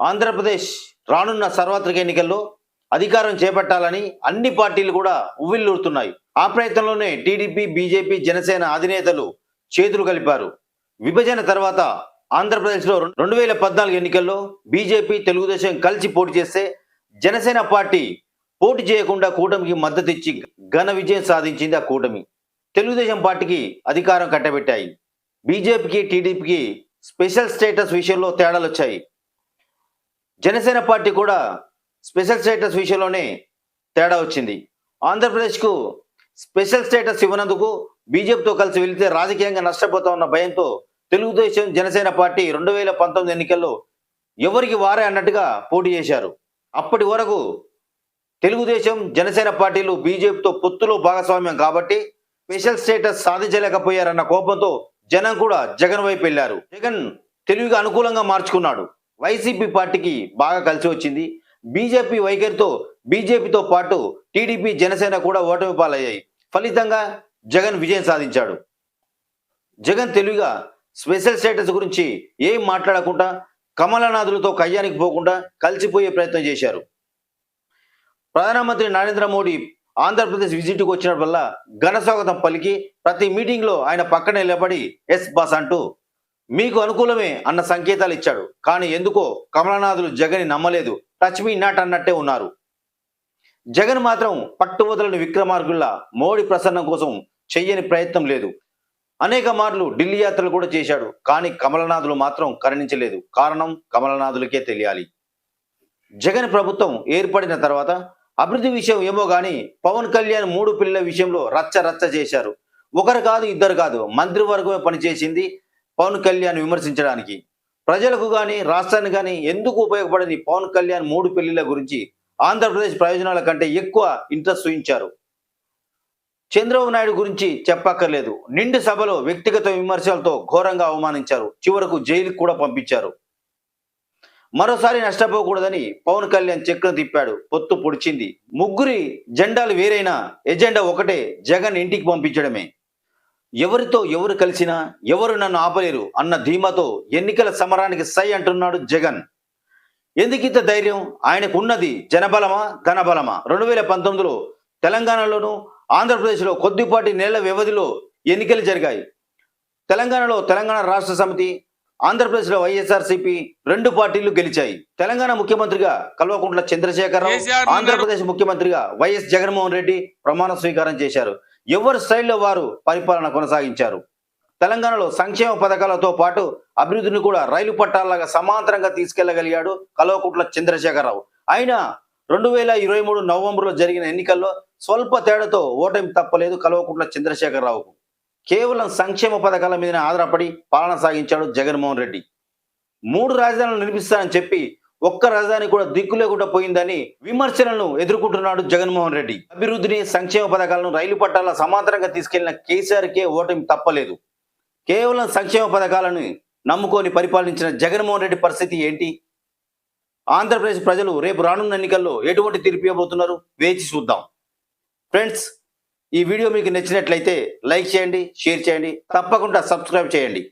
ఆంధ్రప్రదేశ్ రానున్న సార్వత్రిక ఎన్నికల్లో అధికారం చేపట్టాలని అన్ని పార్టీలు కూడా ఉవ్విల్లూరుతున్నాయి ఆ ప్రయత్నంలోనే టీడీపీ బీజేపీ జనసేన అధినేతలు చేతులు కలిపారు. విభజన తర్వాత ఆంధ్రప్రదేశ్లో రెండు వేల పద్నాలుగు ఎన్నికల్లో బీజేపీ తెలుగుదేశం కలిసి పోటీ చేస్తే జనసేన పార్టీ పోటీ చేయకుండా కూటమికి మద్దతు ఇచ్చి ఘన విజయం సాధించింది ఆ కూటమి. తెలుగుదేశం పార్టీకి అధికారం కట్టబెట్టాయి. బీజేపీకి టీడీపీకి స్పెషల్ స్టేటస్ విషయంలో తేడాలు వచ్చాయి జనసేన పార్టీ కూడా స్పెషల్ స్టేటస్ విషయంలోనే తేడా వచ్చింది. ఆంధ్రప్రదేశ్కు స్పెషల్ స్టేటస్ ఇవ్వనందుకు బీజేపీతో కలిసి వెళితే రాజకీయంగా నష్టపోతామన్న భయంతో తెలుగుదేశం జనసేన పార్టీ రెండు వేల పంతొమ్మిది ఎన్నికల్లో ఎవరికి వారే అన్నట్టుగా పోటీ చేశారు. అప్పటి వరకు తెలుగుదేశం జనసేన పార్టీలు బీజేపీతో పొత్తులో భాగస్వామ్యం కాబట్టి స్పెషల్ స్టేటస్ సాధించలేకపోయారన్న కోపంతో జనం కూడా జగన్ వైపు వెళ్ళారు. జగన్ తెలివిగా అనుకూలంగా మార్చుకున్నాడు. వైసీపీ పార్టీకి బాగా కలిసి వచ్చింది. బీజేపీ వైఖరితో బీజేపీతో పాటు టీడీపీ జనసేన కూడా ఓటమి పాలయ్యాయి. ఫలితంగా జగన్ విజయం సాధించాడు. జగన్ తెలివిగా స్పెషల్ స్టేటస్ గురించి ఏం మాట్లాడకుండా కమలనాథులతో కయ్యానికి పోకుండా కలిసిపోయే ప్రయత్నం చేశారు. ప్రధానమంత్రి నరేంద్ర మోడీ ఆంధ్రప్రదేశ్ విజిట్కి వచ్చిన వల్ల ఘన స్వాగతం పలికి ప్రతి మీటింగ్లో ఆయన పక్కనే నిలబడి ఎస్ బాస్ అంటూ మీకు అనుకూలమే అన్న సంకేతాలు ఇచ్చాడు. కానీ ఎందుకో కమలనాథులు జగన్ నమ్మలేదు. టచ్ మీ నాట్ అన్నట్టే ఉన్నారు. జగన్ మాత్రం పట్టువదలని విక్రమార్గుల్లా మోడీ ప్రసన్నం కోసం చెయ్యని ప్రయత్నం లేదు. అనేక మార్లు ఢిల్లీ యాత్రలు కూడా చేశాడు. కానీ కమలనాథులు మాత్రం కరణించలేదు. కారణం కమలనాథులకే తెలియాలి. జగన్ ప్రభుత్వం ఏర్పడిన తర్వాత అభివృద్ధి విషయం ఏమో గాని పవన్ కళ్యాణ్ మూడు పిల్లల విషయంలో రచ్చ రచ్చ చేశారు. ఒకరు కాదు ఇద్దరు కాదు. మంత్రివర్గమే పనిచేసింది. పవన్ కళ్యాణ్ విమర్శించడానికి. ప్రజలకు కానీ రాష్ట్రానికి కానీ ఎందుకు ఉపయోగపడని పవన్ కళ్యాణ్ మూడు పెళ్ళిళ్ళ గురించి ఆంధ్రప్రదేశ్ ప్రయోజనాల కంటే ఎక్కువ ఇంట్రెస్ట్ చూపించారు. చంద్రబాబు నాయుడు గురించి చెప్పక్కర్లేదు. నిండు సభలో వ్యక్తిగత విమర్శలతో ఘోరంగా అవమానించారు. చివరకు జైలుకు కూడా పంపించారు. మరోసారి నష్టపోకూడదని పవన్ కళ్యాణ్ చక్రం తిప్పాడు. పొత్తు పొడిచింది. ముగ్గురి జెండాలు వేరైనా ఎజెండా ఒకటే జగన్ ఇంటికి పంపించడమే. ఎవరితో ఎవరు కలిసినా ఎవరు నన్ను ఆపలేరు అన్న ధీమాతో ఎన్నికల సమరానికి సై అంటున్నాడు జగన్. ఎందుకింత ధైర్యం? ఆయనకు ఉన్నది జనబలమా ధనబలమా రెండు వేల పంతొమ్మిదిలో తెలంగాణలోను ఆంధ్రప్రదేశ్లో కొద్దిపాటి నెలల వ్యవధిలో ఎన్నికలు జరిగాయి. తెలంగాణలో తెలంగాణ రాష్ట్ర సమితి ఆంధ్రప్రదేశ్లో వైఎస్ఆర్సీపీ రెండు పార్టీలు గెలిచాయి. తెలంగాణ ముఖ్యమంత్రిగా కల్వకుంట్ల చంద్రశేఖరరావు. ఆంధ్రప్రదేశ్ ముఖ్యమంత్రిగా వైఎస్ జగన్మోహన్ రెడ్డి ప్రమాణ స్వీకారం చేశారు. ఎవరి స్టైల్లో వారు పరిపాలన కొనసాగించారు? తెలంగాణలో సంక్షేమ పథకాలతో పాటు అభివృద్ధిని కూడా రైలు పట్టాలగా సమాంతరంగా తీసుకెళ్ళగలిగాడు కల్వకుంట్ల చంద్రశేఖరరావు. ఆయన రెండు వేల ఇరవై మూడు నవంబర్లో జరిగిన ఎన్నికల్లో స్వల్ప తేడాతో ఓటమి తప్పలేదు కల్వకుంట్ల చంద్రశేఖరరావుకు. కేవలం సంక్షేమ పథకాల మీద ఆధారపడి పాలన సాగించాడు జగన్మోహన్ రెడ్డి. మూడు రాజధానులు నిర్మిస్తానని చెప్పి ఒక్క రాజధాని కూడా దిక్కు లేకుండా పోయిందని విమర్శలను ఎదుర్కొంటున్నాడు జగన్మోహన్ రెడ్డి. అభివృద్ధిని సంక్షేమ పథకాలను రైలు పట్టాల సమాంతరంగా తీసుకెళ్ళిన కేసీఆర్కే ఓటమి తప్పలేదు. కేవలం సంక్షేమ పథకాలను నమ్ముకొని పరిపాలించిన జగన్మోహన్ రెడ్డి పరిస్థితి ఏంటి? ఆంధ్రప్రదేశ్ ప్రజలు రేపు రానున్న ఎన్నికల్లో ఎటువంటి తీర్పు ఇవ్వబోతున్నారు? వేచి చూద్దాం. ఫ్రెండ్స్ ఈ వీడియో మీకు నచ్చినట్లయితే లైక్ చేయండి షేర్ చేయండి తప్పకుండా సబ్స్క్రైబ్ చేయండి.